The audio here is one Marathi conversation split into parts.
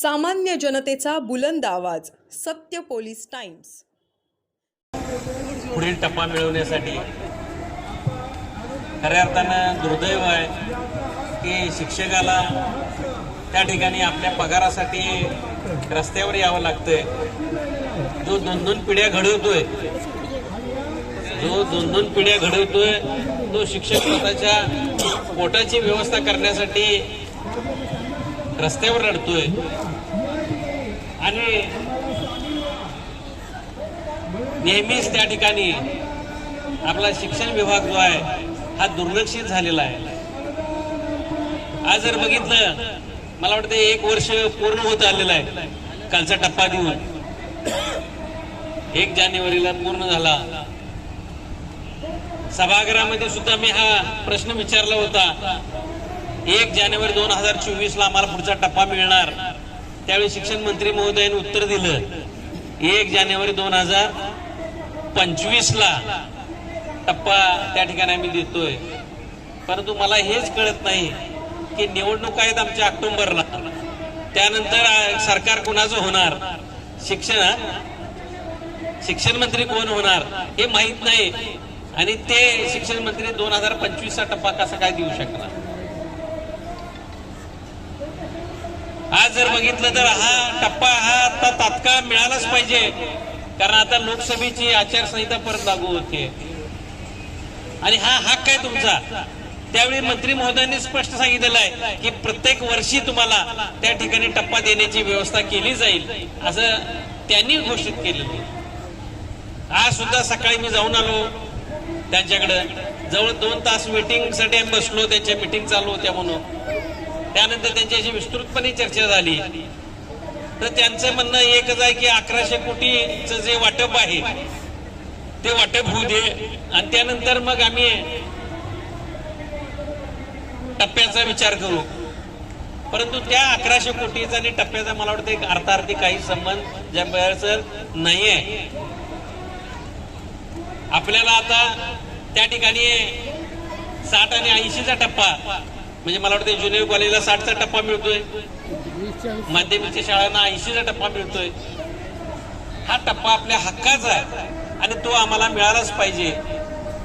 सामान्य जनतेचा बुलंद आवाज सत्य पोलीस टाइम्स. पुढील टप्पा मिळवण्यासाठी खऱ्या अर्थानं दुर्दैव आहे की शिक्षकाला त्या ठिकाणी आपल्या पगारासाठी रस्त्यावर यावं लागतंय. जो दोन दोन पिढ्या घडवतोय जो दोन दोन पिढ्या घडवतोय तो शिक्षक स्वतःच्या पोटाची व्यवस्था करण्यासाठी रस्त्यावर रडतोय. आणि नेहमीच त्या ठिकाणी आपला शिक्षण विभाग जो आहे हा दुर्लक्षित झालेला आहे. आज जर बघितलं मला वाटतं एक वर्ष पूर्ण होत आलेलं आहे. कालचा टप्पा देऊन. एक जानेवारीला पूर्ण झाला. सभागृहामध्ये सुद्धा मी हा प्रश्न विचारला होता. एक जानेवारी दोन हजार चोवीस ला आम्हाला पुढचा टप्पा मिळणार. त्यावेळी शिक्षण मंत्री महोदयाने उत्तर दिलं. एक जानेवारी दोन हजार पंचवीस ला टप्पा त्या ठिकाणी आम्ही देतोय. परंतु मला हेच कळत नाही की निवडणूक आहेत आमच्या ऑक्टोबरला. त्यानंतर सरकार कुणाचं होणार? शिक्षण शिक्षण मंत्री कोण होणार? हे माहीत नाही. आणि ते शिक्षण मंत्री दोन हजार पंचवीसचा टप्पा कसा काय देऊ शकणार? आज जर बघितलं तर हा टप्पा हा आता तात्काळ मिळालाच पाहिजे. कारण आता लोकसभेची आचारसंहिता परत लागू होते. आणि हा हक्क आहे तुमचा. त्यावेळी मंत्री महोदयांनी स्पष्ट सांगितलेलं आहे की प्रत्येक वर्षी तुम्हाला त्या ठिकाणी टप्पा देण्याची व्यवस्था केली जाईल असं त्यांनी घोषित केलेलं आहे. आज सुद्धा सकाळी मी जाऊन आलो त्यांच्याकडं. जवळ दोन तास मीटिंगसाठी आम्ही बसलो त्यांच्या मीटिंग चालू होत्या म्हणून. त्यानंतर त्यांच्याशी विस्तृतपणे चर्चा झाली. तर त्यांचं म्हणणं एकच आहे की अकराशे कोटीचं जे वाटप आहे ते वाटप होऊ दे. आणि त्यानंतर मग आम्ही टप्प्याचा विचार करू. परंतु त्या अकराशे कोटीचा आणि टप्प्याचा मला वाटतं एक अर्थार्थी काही संबंध जर नाही आहे आपल्याला आता त्या ठिकाणी साठ आणि ऐंशीचा टप्पा म्हणजे मला वाटतं ज्युनियर कॉलेजला साठचा टप्पा मिळतोय. माध्यमिकच्या शाळांना ऐंशीचा टप्पा मिळतोय. हा टप्पा आपल्या हक्काचा आहे आणि तो आम्हाला मिळालाच पाहिजे.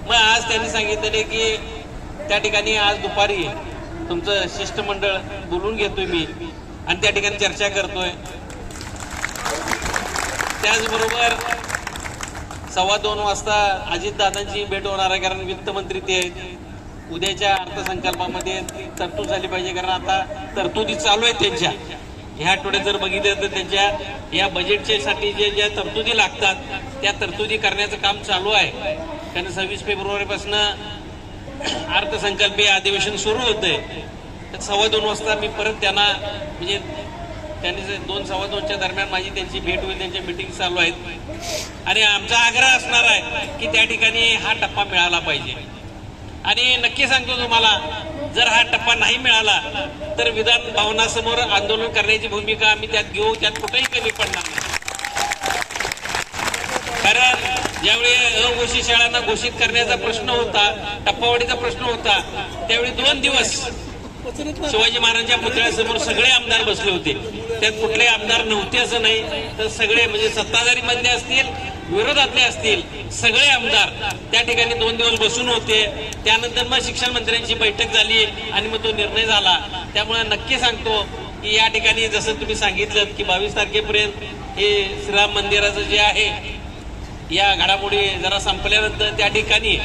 मग आज त्यांनी सांगितलेले की त्या ठिकाणी आज दुपारी तुमचं शिष्टमंडळ बोलून घेतोय मी आणि त्या ठिकाणी चर्चा करतोय. त्याचबरोबर सव्वा दोन वाजता अजितदादांची भेट होणार आहे कारण वित्तमंत्री ते आहेत. उद्याच्या अर्थसंकल्पामध्ये ती तरतूद झाली पाहिजे. कारण आता तरतुदी चालू आहेत त्यांच्या. ह्या आठवड्यात जर बघितलं तर त्यांच्या या बजेटच्यासाठी जे ज्या तरतुदी लागतात त्या तरतुदी करण्याचं काम चालू आहे. कारण सव्वीस फेब्रुवारीपासून अर्थसंकल्पीय अधिवेशन सुरू होतंय. तर सव्वा दोन वाजता मी परत त्यांना म्हणजे त्यांनी दोन सव्वा दोनच्या दरम्यान माझी त्यांची भेट होईल त्यांच्या मिटिंग चालू आहेत. आणि आमचा आग्रह असणार आहे की त्या ठिकाणी हा टप्पा मिळाला पाहिजे. आणि नक्की सांगतो तुम्हाला जर हा टप्पा नाही मिळाला तर विधान भवनासमोर आंदोलन करण्याची भूमिका आम्ही त्यात घेऊ त्यात कुठेही कमी पडणार नाही. कारण ज्यावेळी अघोषित शाळांना घोषित करण्याचा प्रश्न होता टप्पावाडीचा प्रश्न होता त्यावेळी दोन दिवस शिवाजी महाराजांच्या पुतळ्यासमोर सगळे आमदार बसले होते. त्यात कुठले आमदार नव्हते असं नाही तर सगळे म्हणजे सत्ताधारी मधले असतील विरोधातले असतील सगळे आमदार त्या ठिकाणी दोन दिवस बसून होते. त्यानंतर मग शिक्षण मंत्र्यांची बैठक झाली आणि मग तो निर्णय झाला. त्यामुळे नक्की सांगतो की या ठिकाणी जसं तुम्ही सांगितलं की बावीस तारखेपर्यंत हे श्रीराम मंदिराचं जे आहे या घडामोडी जरा संपल्यानंतर त्या ठिकाणी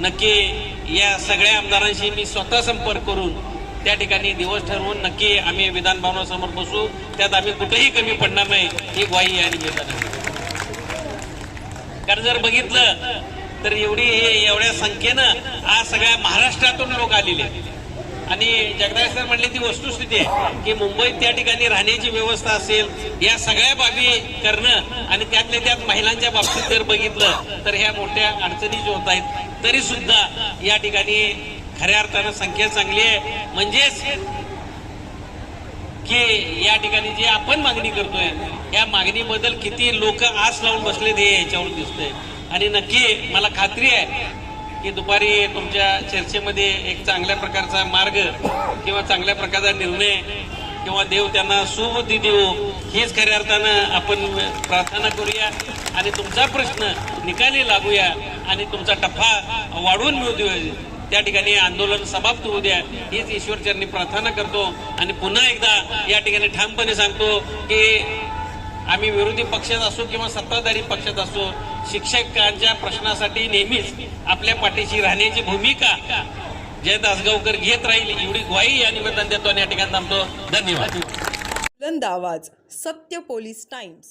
नक्की या सगळ्या आमदारांशी मी स्वतः संपर्क करून त्या ठिकाणी दिवस ठरवून नक्की आम्ही विधान भवनासमोर बसू त्यात आम्ही कुठेही कमी पडणार नाही ही ग्वाही या निमित्ताने कारण जर बघितलं तर एवढी हे एवढ्या संख्येनं आज सगळ्या महाराष्ट्रातून लोक आलेले आहेत. आणि जगदाळे सर म्हणले ती वस्तुस्थिती आहे की मुंबईत त्या ठिकाणी राहण्याची व्यवस्था असेल या सगळ्या बाबी करणं आणि त्यातल्या त्यात महिलांच्या बाबतीत जर बघितलं तर ह्या मोठ्या अडचणी होत आहेत तरी सुद्धा या ठिकाणी खऱ्या अर्थानं संख्या चांगली आहे. म्हणजेच की या ठिकाणी जी आपण मागणी करतोय या मागणीबद्दल किती लोक आस लावून बसलेत हे याच्यावर दिसतंय. आणि नक्की मला खात्री आहे की दुपारी तुमच्या चर्चेमध्ये एक चांगल्या प्रकारचा मार्ग किंवा चांगल्या प्रकारचा निर्णय किंवा देव त्यांना सुबुद्धी देऊ हीच खऱ्या अर्थानं आपण प्रार्थना करूया आणि तुमचा प्रश्न निकाली लागूया आणि तुमचा टप्पा वाढवून मिळू देऊ. त्या ठिकाणी आंदोलन समाप्त होऊ द्या. हीच ईश्वरचरणी प्रार्थना करतो आणि पुन्हा एकदा या ठिकाणी ठामपणे सांगतो की आम्ही विरोधी पक्षात असो किंवा सत्ताधारी पक्षात असो शिक्षकांच्या प्रश्नासाठी नेहमीच आपल्या पाठीशी राहण्याची भूमिका जय दासगावकर घेत राहील एवढी ग्वाही या निवेदन देतो आणि या ठिकाणी थांबतो. धन्यवाद. आवाज सत्य पोलीस टाइम्स.